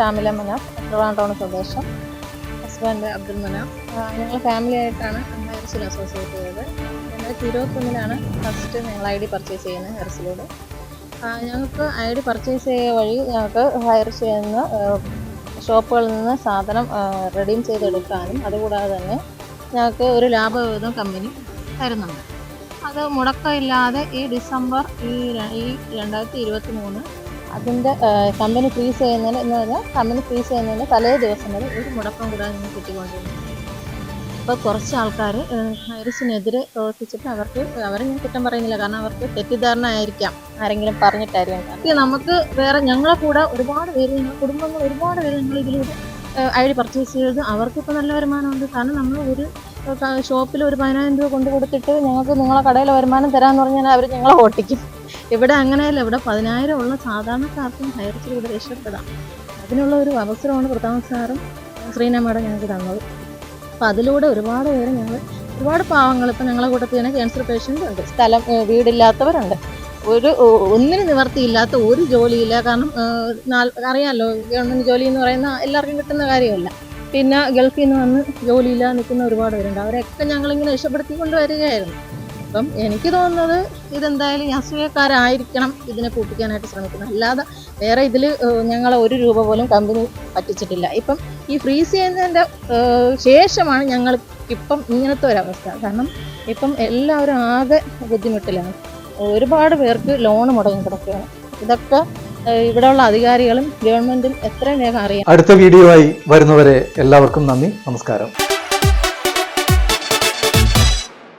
ഷാമില മനാഫ് ട്രിവാൻഡ്രോണ് സ്വദേശം ഹസ്ബൻഡ് അബ്ദുൽ മനാഫ്. ഞങ്ങൾ ഫാമിലി ആയിട്ടാണ് ഹെർസിൽ അസോസിയേറ്റ് ചെയ്തത്. രണ്ടായിരത്തി ഇരുപത്തൊന്നിലാണ് ഫസ്റ്റ് ഞങ്ങൾ ഐ ഡി പർച്ചേസ് ചെയ്യുന്നത് ഹെർസിലൂടെ. ഞങ്ങൾക്ക് ഐ ഡി പർച്ചേസ് ചെയ്യുക വഴി ഞങ്ങൾക്ക് ഹയർ ചെയ്യുന്ന ഷോപ്പുകളിൽ നിന്ന് സാധനം റെഡീം ചെയ്തെടുക്കാനും അതുകൂടാതെ തന്നെ ഞങ്ങൾക്ക് ഒരു ലാഭവിഹിതം കമ്പനി തരുന്നുണ്ട്. അത് മുടക്കമില്ലാതെ ഈ ഡിസംബർ ഈ ഈ രണ്ടായിരത്തി ഇരുപത്തി മൂന്ന് അതിന്റെ കമ്പനി ഫ്രീസ് ചെയ്യുന്നതിന് എന്ന് പറഞ്ഞാൽ കമ്പനി ഫ്രീസ് ചെയ്യുന്നതിന് തലേ ദിവസം വരെ ഒരു മുടക്കം കൂടാതെ നിന്ന് കിട്ടിക്കൊണ്ടിരുന്നു. അപ്പോൾ കുറച്ച് ആൾക്കാർ ഹൈറിസിനെതിരെ പ്രവർത്തിച്ചിട്ട് അവർക്ക് അവരെ ഞാൻ കുറ്റം പറയുന്നില്ല കാരണം അവർക്ക് തെറ്റിദ്ധാരണ ആയിരിക്കാം. ആരെങ്കിലും പറഞ്ഞിട്ടായിരിക്കും. നമുക്ക് വേറെ ഞങ്ങളെ കൂടെ ഒരുപാട് പേര് ഞങ്ങൾ കുടുംബങ്ങൾ ഒരുപാട് പേര് ഞങ്ങൾ ഇതിലൂടെ ഐ ഡി പർച്ചേസ് ചെയ്ത് അവർക്കിപ്പോൾ നല്ല വരുമാനമുണ്ട്. കാരണം നമ്മൾ ഒരു ഷോപ്പിൽ ഒരു പതിനായിരം രൂപ കൊണ്ടു കൊടുത്തിട്ട് ഞങ്ങൾക്ക് നിങ്ങളെ കടയിൽ വരുമാനം തരാമെന്ന് പറഞ്ഞാൽ അവർ ഞങ്ങളെ ഓട്ടിക്കും. ഇവിടെ അങ്ങനെയല്ല ഇവിടെ പതിനായിരം ഉള്ള സാധാരണക്കാർക്കും ഇവിടെ രക്ഷപ്പെടാം. അതിനുള്ള ഒരു അവസരമാണ് പ്രധാന സാറും ശ്രീന മാഡം ഞങ്ങൾക്ക് തന്നത്. അപ്പം അതിലൂടെ ഒരുപാട് പേര് ഞങ്ങൾ ഒരുപാട് പാവങ്ങൾ ഇപ്പം ഞങ്ങളെ കൂട്ടത്തിൽ തന്നെ ക്യാൻസർ പേഷ്യന്റ് ഉണ്ട്. സ്ഥലം വീടില്ലാത്തവരുണ്ട്. ഒരു ഒന്നിനും നിവർത്തിയില്ലാത്ത ഒരു ജോലിയില്ല. കാരണം അറിയാമല്ലോ ഗവൺമെന്റ് ജോലി എന്ന് പറയുന്ന എല്ലാവർക്കും കിട്ടുന്ന കാര്യമല്ല. പിന്നെ ഗൾഫിൽ നിന്ന് വന്ന് ജോലിയില്ലാതെ നിൽക്കുന്ന ഒരുപാട് പേരുണ്ട്. അവരെയൊക്കെ ഞങ്ങളിങ്ങനെ രക്ഷപ്പെടുത്തി കൊണ്ടുവരികയായിരുന്നു അപ്പം എനിക്ക് തോന്നുന്നത് ഇതെന്തായാലും അസൂയക്കാരായിരിക്കണം ഇതിനെ പൂട്ടിക്കാനായിട്ട് ശ്രമിക്കുന്നത്. അല്ലാതെ വേറെ ഇതിൽ ഞങ്ങൾ ഒരു രൂപ പോലും കമ്പനി പറ്റിച്ചിട്ടില്ല. ഇപ്പം ഈ ഫ്രീസ് ചെയ്യുന്നതിന്റെ ശേഷമാണ് ഞങ്ങൾ ഇപ്പം ഇങ്ങനത്തെ ഒരവസ്ഥ. കാരണം ഇപ്പം എല്ലാവരും ആകെ ബുദ്ധിമുട്ടിലാണ്. ഒരുപാട് പേർക്ക് ലോൺ മുടങ്ങി കിടക്കുകയാണ്. ഇതൊക്കെ ഇവിടെയുള്ള അധികാരികളും ഗവൺമെന്റും എത്രയും വേഗം അറിയാം അടുത്ത വീഡിയോ ആയി വരുന്നവരെ എല്ലാവർക്കും നന്ദി. നമസ്കാരം.